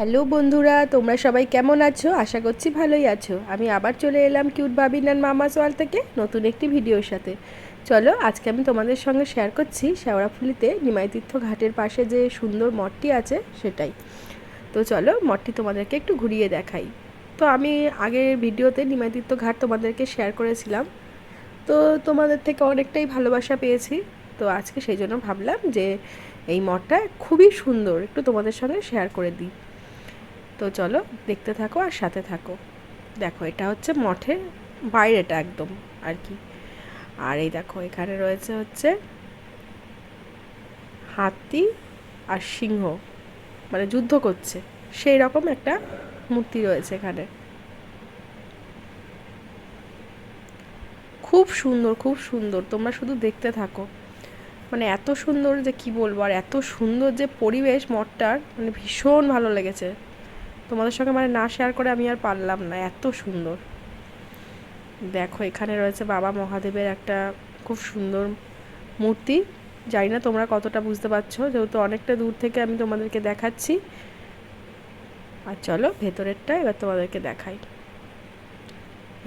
Hello বন্ধুরা, তোমরা সবাই কেমন আছো? আশা করছি ভালোই আছো। আমি আবার চলে এলাম কিউট বাবিনার মামা সোয়াল থেকে নতুন একটি ভিডিওর সাথে। চলো, আজকে আমি তোমাদের সঙ্গে শেয়ার করছি শেওড়াফুলিতে নিমাইতীর্থ ঘাটের পাশে যে সুন্দর মঠটি আছে সেটাই। তো চলো, মঠটি তোমাদেরকে একটু ঘুরিয়ে দেখাই। তো আমি আগের ভিডিওতে নিমাইতীর্থ ঘাট তোমাদেরকে শেয়ার করেছিলাম। তো তোমাদের থেকে অনেকটাই ভালোবাসা পেয়েছি। তো আজকে সেই জন্য ভাবলাম যে এই মঠটা খুবই সুন্দর, একটু তোমাদের সঙ্গে শেয়ার করে দিই। তো চলো, দেখতে থাকো আর সাথে থাকো। দেখো, এটা হচ্ছে মঠের বাইরেটা একদম আর কি। আর এই দেখো, এখানে রয়েছে হচ্ছে হাতি আর সিংহ। মানে যুদ্ধ করছে। সেই রকম একটা মূর্তি রয়েছে এখানে। খুব সুন্দর খুব সুন্দর। তোমরা শুধু দেখতে থাকো। মানে এত সুন্দর যে কি বলব, আর এত সুন্দর যে পরিবেশ মঠটার মানে ভীষণ ভালো লেগেছে। তোমাদের সঙ্গে মানে না শেয়ার করে আমি আর পারলাম না, এত সুন্দর। দেখো, এখানে রয়েছে বাবা মহাদেবের একটা খুব সুন্দর মূর্তি। জানি না তোমরা কতটা বুঝতে পারছ, যেহেতু অনেকটা দূর থেকে আমি তোমাদেরকে দেখাচ্ছি। আর চলো, ভেতরেরটা এবার তোমাদেরকে দেখাই।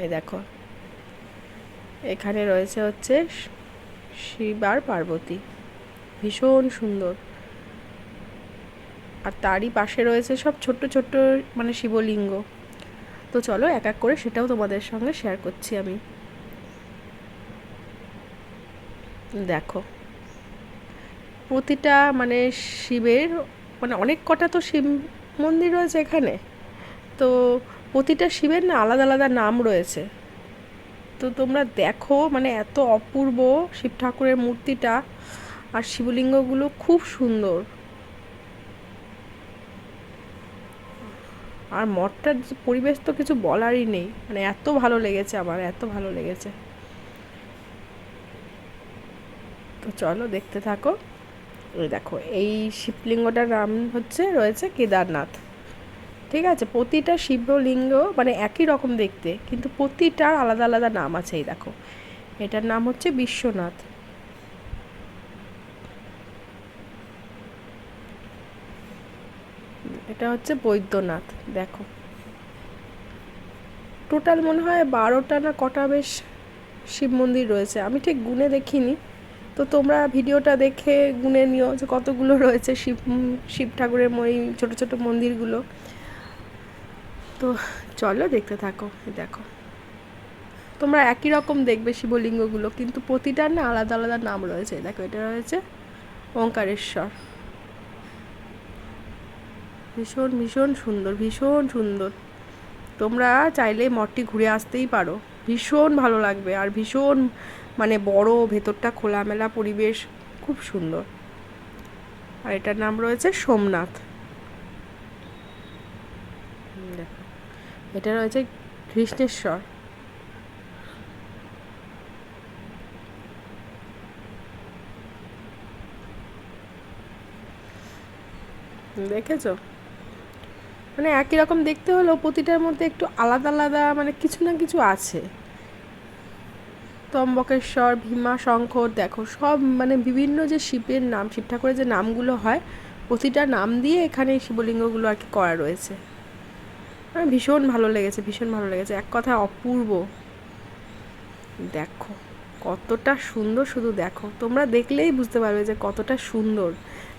এই দেখো, এখানে রয়েছে হচ্ছে শিব আর পার্বতী। ভীষণ সুন্দর। আর তারই পাশে রয়েছে সব ছোট্ট ছোট্ট মানে শিবলিঙ্গ। তো চলো এক এক করে সেটাও তোমাদের সঙ্গে শেয়ার করছি আমি। দেখো, প্রতিটা মানে শিবের মানে অনেক কটা তো শিব মন্দির রয়েছে এখানে। তো প্রতিটা শিবের না আলাদা আলাদা নাম রয়েছে। তো তোমরা দেখো মানে এত অপূর্ব শিব ঠাকুরের মূর্তিটা আর শিবলিঙ্গগুলো খুব সুন্দর। আর মঠটার পরিবেশ তো কিছু বলারই নেই। মানে এত ভালো লেগেছে আমার, এত ভালো লেগেছে। তো চলো দেখতে থাকো। দেখো, এই শিবলিঙ্গটার নাম হচ্ছে, রয়েছে কেদারনাথ। ঠিক আছে, প্রতিটা শিবলিঙ্গ মানে একই রকম দেখতে, কিন্তু প্রতিটার আলাদা আলাদা নাম আছে, এই দেখো। এটার নাম হচ্ছে বিশ্বনাথ। এটা হচ্ছে বৈদ্যনাথ, দেখো। টোটাল মনে হয় বারোটা না কটা বেশ শিব মন্দির রয়েছে। আমি ঠিক গুনে দেখিনি, তো তোমরা ভিডিওটা দেখে গুনে নিও যে কতগুলো রয়েছে শিব শিব ঠাকুরের ওই ছোটো ছোটো মন্দিরগুলো। তো চলো দেখতে থাকো দেখো। তোমরা একই রকম দেখবে শিবলিঙ্গগুলো, কিন্তু প্রতিটার না আলাদা আলাদা নাম রয়েছে। দেখো, এটা রয়েছে ওঙ্কারেশ্বর। ভীষণ ভীষণ সুন্দর ভীষণ সুন্দর। তোমরা চাইলে মঠটি ঘুরে আসতেই পারো। ভীষণ ভালো লাগবে আর ভীষণ মানে বড় ভেতরটা খোলামেলা পরিবেশ, খুব সুন্দর। আর এটার নাম রয়েছে সোমনাথ। এটা রয়েছে কৃষ্ণেশ্বর। দেখেছ? মানে একই রকম দেখতে হলেও প্রতিটার মধ্যে একটু আলাদা আলাদা মানে কিছু না কিছু আছে। তম্বকেশ্বর, ভীমা, শঙ্কর, দেখো, সব মানে বিভিন্ন যে শিবের নাম শিব ঠাকুরের যে নামগুলো হয়, প্রতিটা নাম দিয়ে এখানে শিবলিঙ্গগুলো আর কি করা রয়েছে। মানে ভীষণ ভালো লেগেছে, ভীষণ ভালো লেগেছে। এক কথা অপূর্ব। দেখো। কতটা সুন্দর শুধু দেখো। তোমরা দেখলেই বুঝতে পারবে যে কতটা সুন্দর।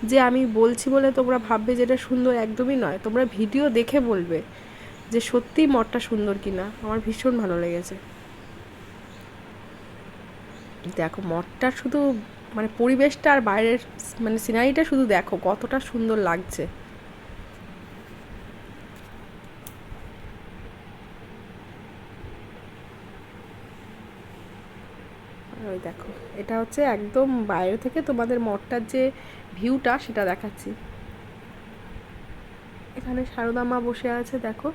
যে আমি বলছি বলে তোমরা ভাববে যে এটা সুন্দর একদমই নয়। তোমরা ভিডিও দেখে বলবে যে সত্যিই মঠটা সুন্দর কিনা। আমার ভীষণ ভালো লেগেছে। দেখো, মঠটা শুধু মানে পরিবেশটা আর বাইরের মানে সিনারিটা শুধু দেখো কতটা সুন্দর লাগছে ওই দেখো, এটা হচ্ছে একদম বাইরে থেকে তোমাদের মঠটার যে ভিউটা সেটা দেখাচ্ছি। এখানে সারদা মা বসে আছে, দেখো।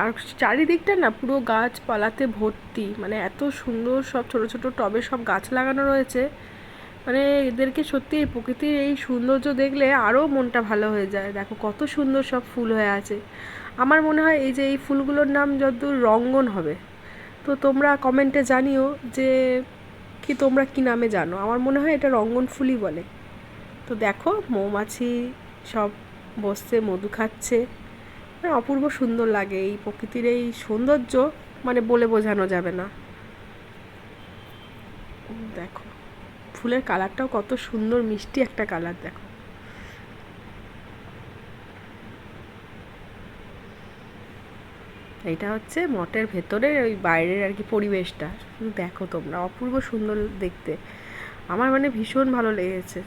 আর চারিদিকটা না পুরো গাছপালাতে ভর্তি মানে এত সুন্দর সব ছোট ছোট টবে সব গাছ লাগানো রয়েছে। মানে এদেরকে সত্যি এই প্রকৃতির এই সৌন্দর্য দেখলে আরও মনটা ভালো হয়ে যায়। দেখো, কত সুন্দর সব ফুল হয়ে আছে। আমার মনে হয় এই যে এই ফুলগুলোর নাম যতদূর রঙ্গন হবে। তো তোমরা কমেন্টে জানিও যে কি তোমরা কি নামে জানো। আমার মনে হয় এটা রঙ্গন ফুলই বলে। তো দেখো, মৌমাছি সব বসছে, মধু খাচ্ছে। মানে অপূর্ব সুন্দর লাগে এই প্রকৃতির এই সৌন্দর্য। মানে বলে বোঝানো যাবে না। দেখো। ফুলের কালারটাও কত সুন্দর, মিষ্টি একটা কালার, দেখো। এটা হচ্ছে মঠের ভেতরের ওই বাইরের আর কি পরিবেশটা। দেখো তোমরা, অপূর্ব সুন্দর দেখতে। আমার মানে ভীষণ ভালো লেগেছে।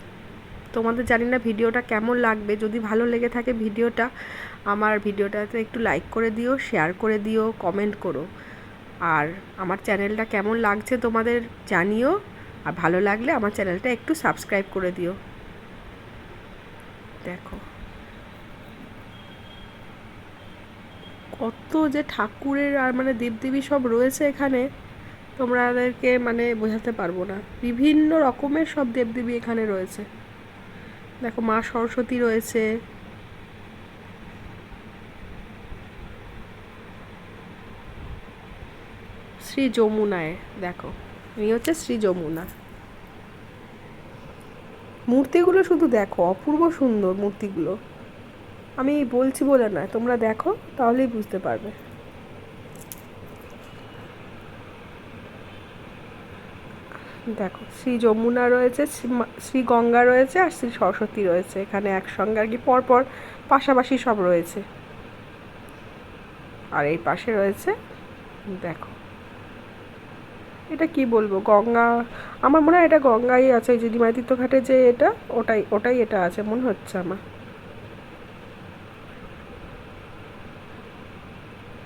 তোমাদের জানি না ভিডিওটা কেমন লাগবে। যদি ভালো লেগে থাকে ভিডিওটা, আমার ভিডিওটাতে একটু লাইক করে দিও শেয়ার করে দিও কমেন্ট করো। আর আমার চ্যানেলটা কেমন লাগছে তোমাদের জানিও। আর ভালো লাগলে আমার চ্যানেলটা একটু সাবস্ক্রাইব করে দিও। দেখো। কত যে ঠাকুরের আর মানে দেবদেবী সব রয়েছে এখানে তোমাদেরকে মানে বোঝাতে পারব না। বিভিন্ন রকমের সব দেবদেবী এখানে রয়েছে। দেখো মা সরস্বতী রয়েছে। শ্রী যমুনায়, দেখো। এই হচ্ছে শ্রী যমুনা। মূর্তিগুলো শুধু দেখো, অপূর্ব সুন্দর মূর্তিগুলো। আমি বলছি বলে নয়, তোমরা দেখো, তাহলেই বুঝতে পারবে। দেখো, শ্রী যমুনা রয়েছে, শ্রী গঙ্গা রয়েছে আর শ্রী সরস্বতী রয়েছে। এখানে একসঙ্গে আর কি পরপর পাশাপাশি সব রয়েছে। আর এই পাশে রয়েছে, দেখো। এটা কি বলব? গঙ্গা, আমার মনে হয় এটা গঙ্গাই আছে ওই যে ঘাটে যে এটা, ওটাই ওটাই এটা আছে, মনে হচ্ছে আমার।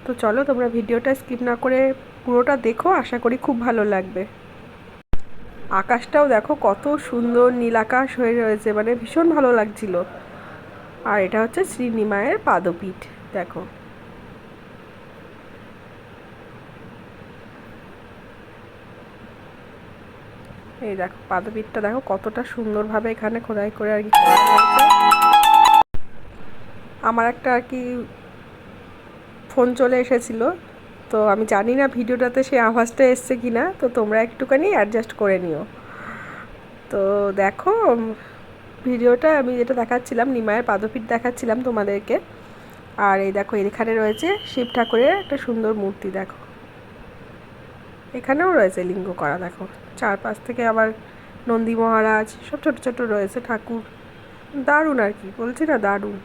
তো চলো, তোমরা ভিডিওটা স্কিপ না করে পুরোটা দেখো, আশা করি খুব ভালো লাগবে। আকাশটাও দেখো, কত সুন্দর নীল আকাশ হয়ে রয়েছে মানে ভীষণ ভালো লাগছিল। আর এটা হচ্ছে শ্রীনিমায়ের পাদপীঠ, দেখো। এই দেখো পাদপীঠটা দেখো, কতটা সুন্দরভাবে এখানে খোদাই করে আর কি আমার একটা আর কি ফোন চলে এসেছিল, তো আমি জানি না ভিডিওটাতে সেই আওয়াজটা এসছে কি না তো তোমরা একটুখানি অ্যাডজাস্ট করে নিও। তো দেখো, ভিডিওটা আমি যেটা দেখাচ্ছিলাম নিমায়ের পাদপীঠ দেখাচ্ছিলাম তোমাদেরকে। আর এই দেখো, এখানে রয়েছে শিব ঠাকুরের একটা সুন্দর মূর্তি, দেখো। এখানেও রয়েছে লিঙ্গ করা, দেখো। চারপাশ থেকে আবার নন্দী মহারাজ, সব ছোটো ছোটো রয়েছে ঠাকুর। দারুণ আর কি, বলছি না দারুণ।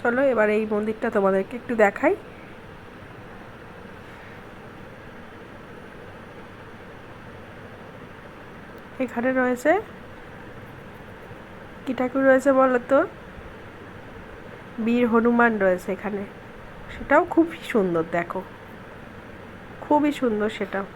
চলো এবার এই মন্দিরটা তোমাদেরকে একটু দেখাই। এখানে রয়েছে কি ঠাকুর রয়েছে বলো তো? বীর হনুমান রয়েছে এখানে। সেটাও খুবই সুন্দর, দেখো। খুবই সুন্দর সেটাও।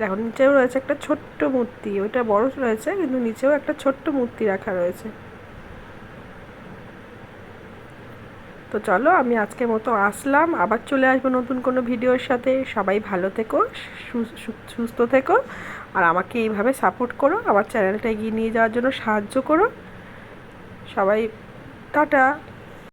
দেখো, নিচেও রয়েছে একটা ছোট্ট মূর্তি। ওইটা বড় রয়েছে, কিন্তু নিচেও একটা ছোট্ট মূর্তি রাখা রয়েছে। তো চলো, আমি আজকে মতো আসলাম। আবার চলে আসব নতুন কোনো ভিডিওর সাথে। সবাই ভালো থেকো সুস্থ থেকো, আর আমাকে এইভাবে সাপোর্ট করো। আমার চ্যানেলটা এগিয়ে নিয়ে যাওয়ার জন্য সাহায্য করো। সবাই, টাটা!